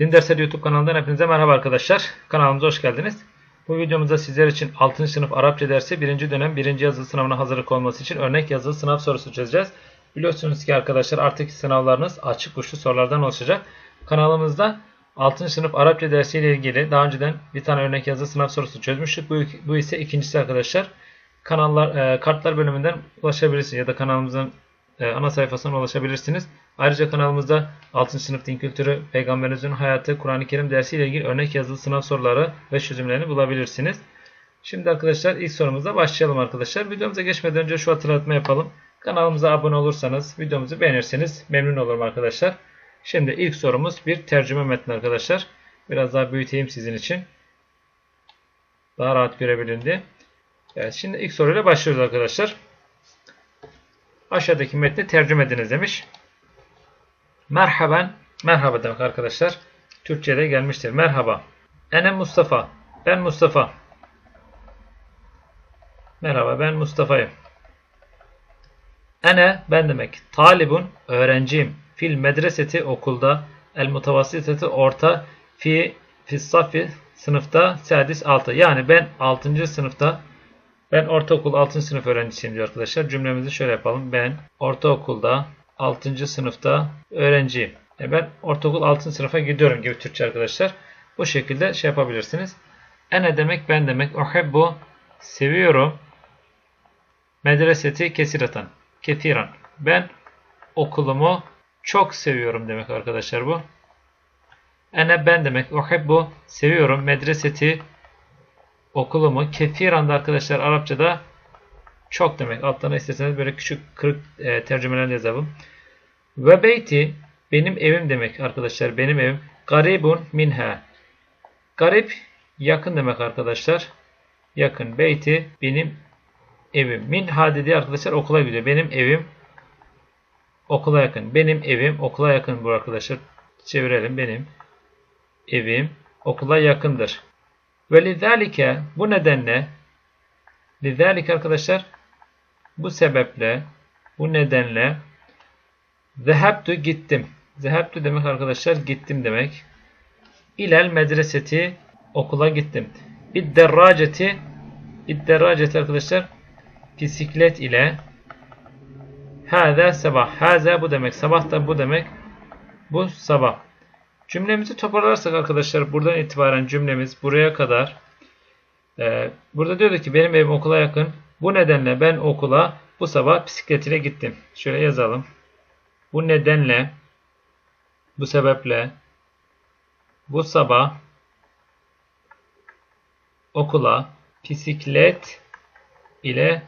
Din Dersleri YouTube kanalından hepinize merhaba arkadaşlar. Kanalımıza hoş geldiniz. Bu videomuzda sizler için 6. sınıf Arapça dersi 1. dönem 1. yazılı sınavına hazırlık olması için örnek yazılı sınav sorusu çözeceğiz. Biliyorsunuz ki arkadaşlar artık sınavlarınız açık uçlu sorulardan oluşacak. Kanalımızda 6. sınıf Arapça dersiyle ilgili daha önceden bir tane örnek yazılı sınav sorusu çözmüştük. Bu, bu ise ikincisi arkadaşlar. Kanallar, e, kartlar bölümünden ulaşabilirsiniz ya da kanalımızın ana sayfasına ulaşabilirsiniz. Ayrıca kanalımızda 6. sınıf din kültürü, peygamberimizin hayatı, Kur'an-ı Kerim dersiyle ilgili örnek yazılı sınav soruları ve çözümlerini bulabilirsiniz. Şimdi arkadaşlar ilk sorumuzla başlayalım arkadaşlar. Videomuza geçmeden önce şu hatırlatma yapalım. Kanalımıza abone olursanız, videomuzu beğenirseniz memnun olurum arkadaşlar. Şimdi ilk sorumuz bir tercüme metni arkadaşlar. Biraz daha büyüteyim sizin için. Daha rahat görebilin diye. Evet, şimdi ilk soruyla başlıyoruz arkadaşlar. Aşağıdaki metni tercüme ediniz demiş. Merhaben, merhaba demek arkadaşlar. Türkçe'de gelmiştir. Merhaba. Ene Mustafa. Ben Mustafa. Merhaba ben Mustafa'yım. Ene ben demek. Talibun öğrenciyim. Fil medreseti okulda. El mutavassiteti orta. Fi fissafi sınıfta. Sadis altı. Yani ben 6. sınıfta ben ortaokul 6. sınıf öğrencisiyim diyor arkadaşlar. Cümlemizi şöyle yapalım. Ben ortaokulda 6. sınıfta öğrenciyim. E ben ortaokul 6. sınıfa gidiyorum gibi Türkçe arkadaşlar. Bu şekilde şey yapabilirsiniz. Ene demek ben demek. Uhebbu seviyorum. Medreseti kesiratan. Ketiran. Ben okulumu çok seviyorum demek arkadaşlar bu. Ene ben demek. Uhebbu seviyorum. Medreseti okulumu. Ketiran da arkadaşlar Arapçada çok demek. Altlarına isterseniz böyle küçük kırık e, tercümeler yazalım. Ve beyti benim evim demek arkadaşlar. Benim evim. Garibun minha. Garip yakın demek arkadaşlar. Yakın. Beyti benim evim. Minha dediği arkadaşlar okula gidiyor. Benim evim okula yakın. Benim evim okula yakın bu arkadaşlar. Çevirelim. Benim evim okula yakındır. Ve lidhalike bu nedenle lidhalike arkadaşlar bu sebeple bu nedenle zehebtu gittim. Zehebtu demek arkadaşlar gittim demek. İlel medreseti okula gittim. İdderraceti İdderraceti arkadaşlar bisiklet ile Hâze sabah. Hâze bu demek. Sabah da bu demek. Bu sabah. Cümlemizi toparlarsak arkadaşlar buradan itibaren cümlemiz buraya kadar e, burada diyordu ki benim evim okula yakın. Bu nedenle ben okula bu sabah bisikletiyle gittim. Şöyle yazalım. Bu nedenle bu sebeple bu sabah okula bisiklet ile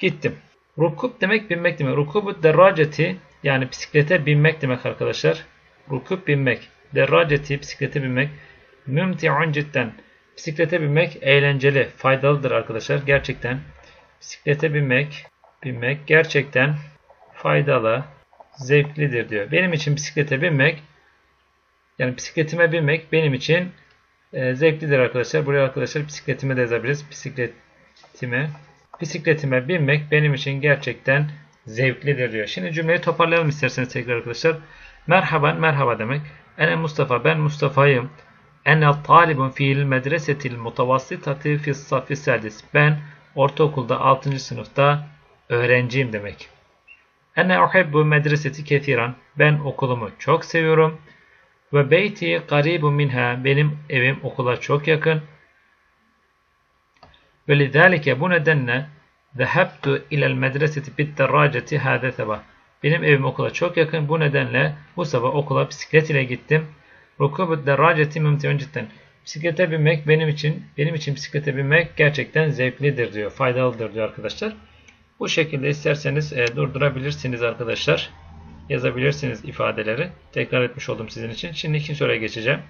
gittim. Rukub demek binmek demek. Rukubu derraceti yani bisiklete binmek demek arkadaşlar. Rukub binmek. Derraceti bisiklete binmek. Mümti'un cidden. Bisiklete binmek eğlenceli, faydalıdır arkadaşlar. Gerçekten bisiklete binmek, binmek gerçekten faydalı, zevklidir diyor. Benim için bisiklete binmek yani bisikletime binmek benim için e, zevklidir arkadaşlar. Buraya arkadaşlar bisikletime de yazabiliriz. Bisikletime bisikletime binmek benim için gerçekten zevklidir diyor. Şimdi cümleyi toparlayalım isterseniz tekrar arkadaşlar. Merhaban merhaba demek. Ene Mustafa ben Mustafa'yım. Ene talibun fiil medresetil mutavassitati fis safi sadis. Ben ortaokulda 6. sınıfta öğrenciyim demek. Ene uhibbu medreseti ketiran. Ben okulumu çok seviyorum. Ve beyti garibun minha. Benim evim okula çok yakın. Ve lidâlike bu nedenle zehebtu ilel medreseti bitterraceti hâde sabah. Benim evim okula çok yakın. Bu nedenle bu sabah okula bisiklet ile gittim. Rukubut derraceti mümtiun cidden. Bisiklete binmek benim için benim için bisiklete binmek gerçekten zevklidir diyor. Faydalıdır diyor arkadaşlar. Bu şekilde isterseniz e, durdurabilirsiniz arkadaşlar. Yazabilirsiniz ifadeleri. Tekrar etmiş oldum sizin için. Şimdi ikinci soruya geçeceğim.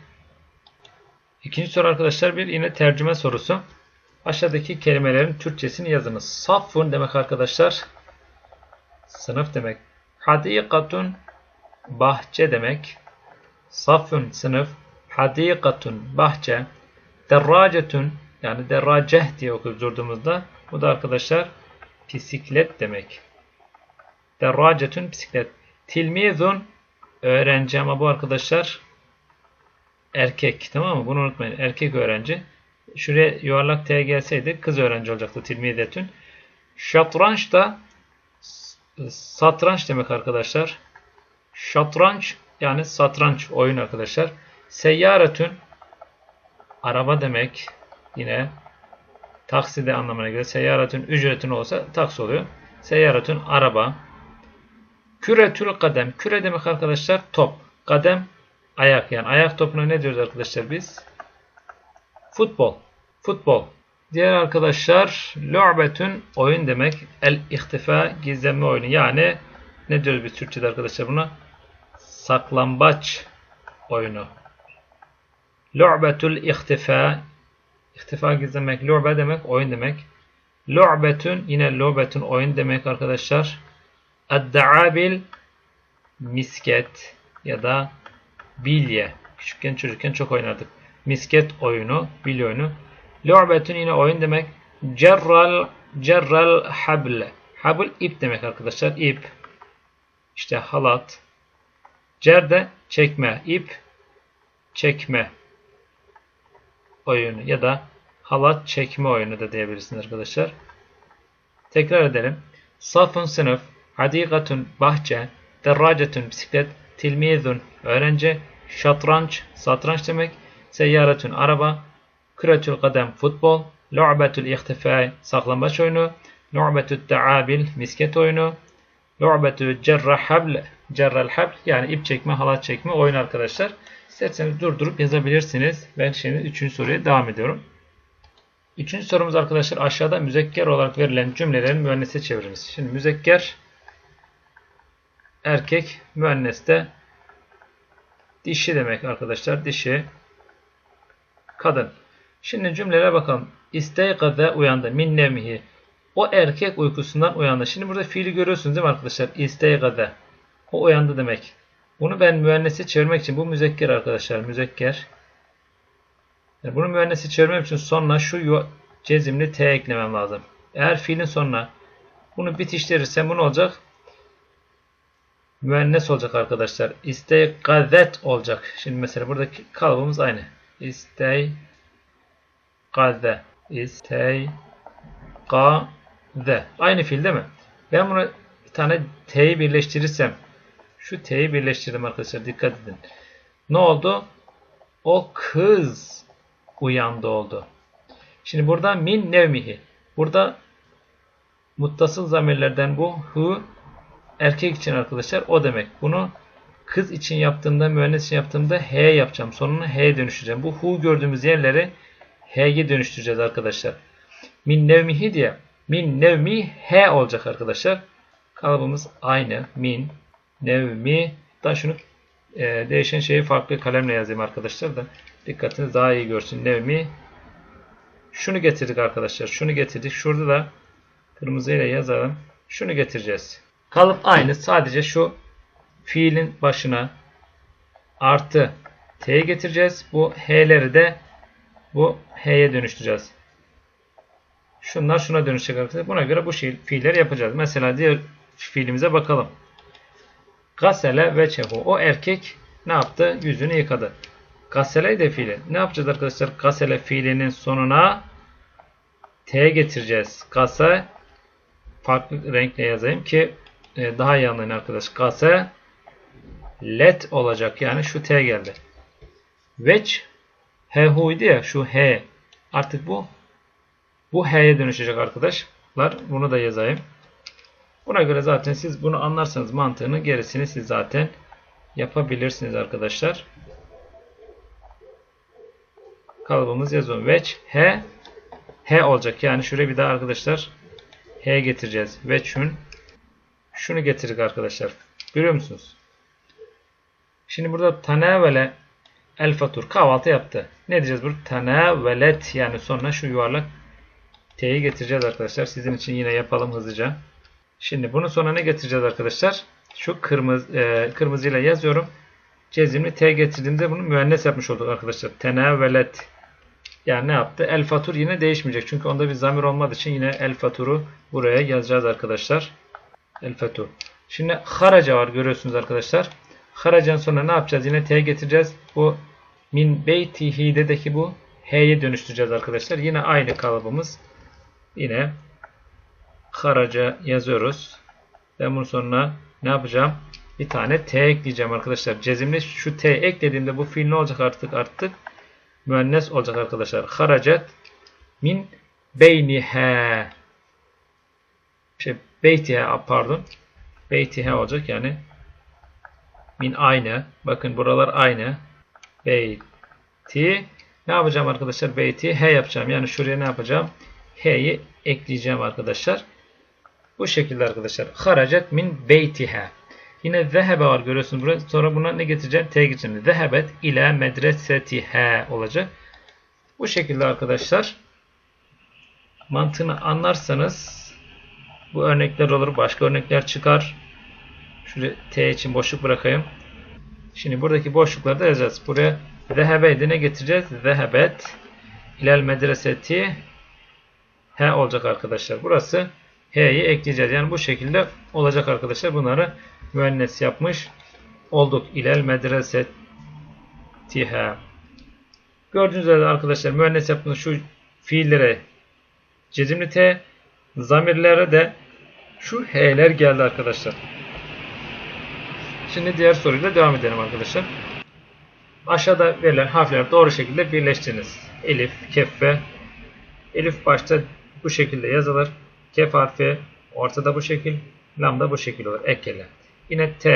İkinci soru arkadaşlar bir yine tercüme sorusu. Aşağıdaki kelimelerin Türkçesini yazınız. Safun demek arkadaşlar. Sınıf demek. Hadikatun bahçe demek. Safun sınıf. Hadikatun bahçe. Derracetun yani derraceh diye okuyoruz durduğumuzda. Bu da arkadaşlar bisiklet demek. Derracetun bisiklet. Tilmizun öğrenci ama bu arkadaşlar erkek. Tamam mı? Bunu unutmayın. Erkek öğrenci. Şuraya yuvarlak T gelseydi kız öğrenci olacaktı. Tilmidetün. Şatranç da satranç demek arkadaşlar. Şatranç yani satranç oyun arkadaşlar. Seyyaretün araba demek. Yine takside anlamına göre seyyaretün ücretin olsa taksi oluyor. Seyyaretün araba. Küretül kadem. Küre demek arkadaşlar top. Kadem ayak yani. Ayak topuna ne diyoruz arkadaşlar biz? Futbol. Futbol. Diğer arkadaşlar lu'betün oyun demek. El ihtifa gizlenme oyunu. Yani ne diyoruz biz Türkçe'de arkadaşlar buna? Saklambaç oyunu. Lu'betül ihtifa İhtifa gizlemek, lu'be demek, oyun demek. Lu'betün yine lu'betün oyun demek arkadaşlar. Edda'abil misket ya da bilye. Küçükken çocukken çok oynardık. Misket oyunu, bilye oyunu. Lu'betün yine oyun demek. Cerral cerral hable. Habl ip demek arkadaşlar. İp. İşte halat. Cer de çekme. ip çekme oyunu ya da halat çekme oyunu da diyebilirsiniz arkadaşlar. Tekrar edelim. Safun sınıf, hadikatun bahçe, derracetun bisiklet, tilmizun öğrenci, şatranç satranç demek, seyyaretun araba, küretül kadem futbol, lu'betül ihtifai saklambaç oyunu, lu'betül taabil misket oyunu, lu'betül cerrah habl cerrel habl yani ip çekme halat çekme oyun arkadaşlar. İsterseniz durdurup yazabilirsiniz. Ben şimdi 3. soruya devam ediyorum. Üçüncü sorumuz arkadaşlar aşağıda müzekker olarak verilen cümlelerin müennese çeviriniz. Şimdi müzekker erkek, müennes de dişi demek arkadaşlar. Dişi, kadın. Şimdi cümlelere bakalım. İsteykaze uyandı. Min nevmihi. O erkek uykusundan uyandı. Şimdi burada fiili görüyorsunuz değil mi arkadaşlar? İsteykaze. O uyandı demek. Bunu ben müennese çevirmek için bu müzekker arkadaşlar. Müzekker. Yani bunu müennese çevirmem için sonra şu cezimli T eklemem lazım. Eğer fiilin sonuna bunu bitiştirirsem bu ne olacak? Müennes olacak arkadaşlar. İsteykazet olacak. Şimdi mesela buradaki kalıbımız aynı. İsteykaze. İsteykaze. Aynı fiil değil mi? Ben bunu bir tane T'yi birleştirirsem şu T'yi birleştirdim arkadaşlar. Dikkat edin. Ne oldu? O kız uyandı oldu. Şimdi burada min nevmihi. Burada muttasıl zamirlerden bu hu erkek için arkadaşlar o demek. Bunu kız için yaptığımda, müennes için yaptığımda he yapacağım. Sonunu he'ye dönüştüreceğim. Bu hu gördüğümüz yerleri he'ye dönüştüreceğiz arkadaşlar. Min nevmihi diye min nevmi he olacak arkadaşlar. Kalıbımız aynı. Min nevmi da şunu e, değişen şeyi farklı kalemle yazayım arkadaşlar da dikkatiniz daha iyi görsün. Nevmi şunu getirdik arkadaşlar. Şunu getirdik. Şurada da kırmızıyla yazalım. Şunu getireceğiz. Kalıp aynı. Sadece şu fiilin başına artı t getireceğiz. Bu h'leri de bu h'ye dönüştüreceğiz. Şunlar şuna dönüşecek arkadaşlar. Buna göre bu şi- fiilleri yapacağız. Mesela diğer fiilimize bakalım. Gasele ve çehu. O erkek ne yaptı? Yüzünü yıkadı. Gasele de fiili. Ne yapacağız arkadaşlar? Gasele fiilinin sonuna T getireceğiz. Gase farklı renkle yazayım ki e, daha iyi anlayın arkadaş. Gase let olacak. Yani şu T geldi. Veç he huydu ya şu he. Artık bu bu he'ye dönüşecek arkadaşlar. Bunu da yazayım. Buna göre zaten siz bunu anlarsanız mantığını gerisini siz zaten yapabilirsiniz arkadaşlar. Kalıbımız yazıyorum. Veç he he olacak. Yani şuraya bir daha arkadaşlar he getireceğiz. Veçün şunu getirdik arkadaşlar. Görüyor musunuz? Şimdi burada tanevele el fatur kahvaltı yaptı. Ne diyeceğiz burada? Tanevelet yani sonra şu yuvarlak t'yi getireceğiz arkadaşlar. Sizin için yine yapalım hızlıca. Şimdi bunun sonra ne getireceğiz arkadaşlar? Şu kırmızı e, kırmızıyla yazıyorum. Cezimli T getirdiğimde bunu müennes yapmış olduk arkadaşlar. Tenevelet. Yani ne yaptı? El fatur yine değişmeyecek. Çünkü onda bir zamir olmadığı için yine el faturu buraya yazacağız arkadaşlar. El fatur. Şimdi haraca var görüyorsunuz arkadaşlar. Haracan sonra ne yapacağız? Yine T getireceğiz. Bu min beytihi'deki bu H'ye dönüştüreceğiz arkadaşlar. Yine aynı kalıbımız. Yine haraca yazıyoruz. Ben bunun sonuna ne yapacağım? Bir tane T ekleyeceğim arkadaşlar. Cezimli şu T eklediğimde bu fiil ne olacak artık artık? Müennes olacak arkadaşlar. Haracet min beynihe şey beytihe pardon. Beytihe olacak yani min aynı. Bakın buralar aynı. Beyti. Ne yapacağım arkadaşlar? Beyti he yapacağım. Yani şuraya ne yapacağım? H'yi ekleyeceğim arkadaşlar. Bu şekilde arkadaşlar. Haracet min beytihe. Yine zehebe var görüyorsunuz burada. Sonra buna ne getireceğim? T getireceğim. Zehebet ile medresetihe olacak. Bu şekilde arkadaşlar. Mantığını anlarsanız bu örnekler olur. Başka örnekler çıkar. Şuraya T için boşluk bırakayım. Şimdi buradaki boşlukları da yazacağız. Buraya zehebeydi ne getireceğiz? Zehebet ilel medreseti H olacak arkadaşlar. Burası H'yi ekleyeceğiz. Yani bu şekilde olacak arkadaşlar. Bunları müennes yapmış olduk. İlel medresetiha. Gördüğünüz üzere arkadaşlar müennes yaptığımız şu fiillere cezimli T, zamirlere de şu H'ler geldi arkadaşlar. Şimdi diğer soruyla devam edelim arkadaşlar. Aşağıda verilen harfler doğru şekilde birleştiriniz. Elif, kef ve Elif başta bu şekilde yazılır. Kef harfi ortada bu şekil, lam da bu şekil olur. Ekele. Yine T,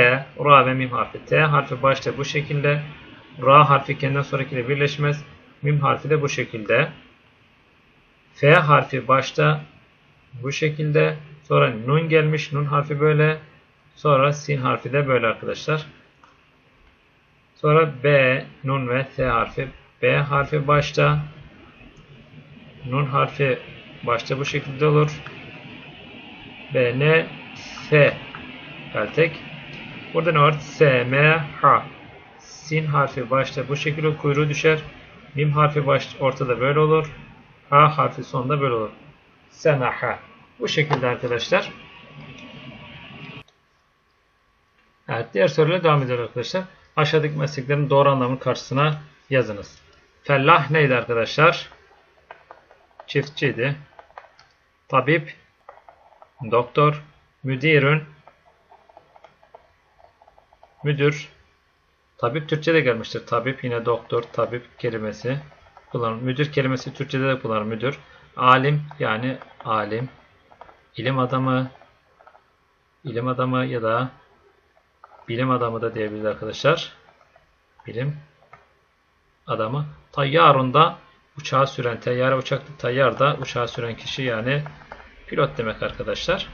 Ra ve Mim harfi. T harfi başta bu şekilde. Ra harfi kendinden sonrakiyle birleşmez. Mim harfi de bu şekilde. F harfi başta bu şekilde. Sonra Nun gelmiş. Nun harfi böyle. Sonra Sin harfi de böyle arkadaşlar. Sonra B, Nun ve T harfi. B harfi başta. Nun harfi başta bu şekilde olur. B, N, F peltek. Burada ne var? S, M, H. Sin harfi başta bu şekilde kuyruğu düşer. Mim harfi baş ortada böyle olur. H harfi sonunda böyle olur. Senaha. Bu şekilde arkadaşlar. Evet diğer soruyla devam ediyoruz arkadaşlar. Aşağıdaki mesleklerin doğru anlamının karşısına yazınız. Fellah neydi arkadaşlar? Çiftçiydi. Tabip, doktor, müdirün, müdür. Tabip Türkçe'de gelmiştir. Tabip yine doktor, tabip kelimesi kullanılır. Müdür kelimesi Türkçe'de de kullanılır. Müdür. Alim yani alim. İlim adamı, ilim adamı ya da bilim adamı da diyebiliriz arkadaşlar. Bilim adamı. Tayyarun da uçağı süren, teyyare uçaklı tayyar da uçağı süren kişi yani pilot demek arkadaşlar.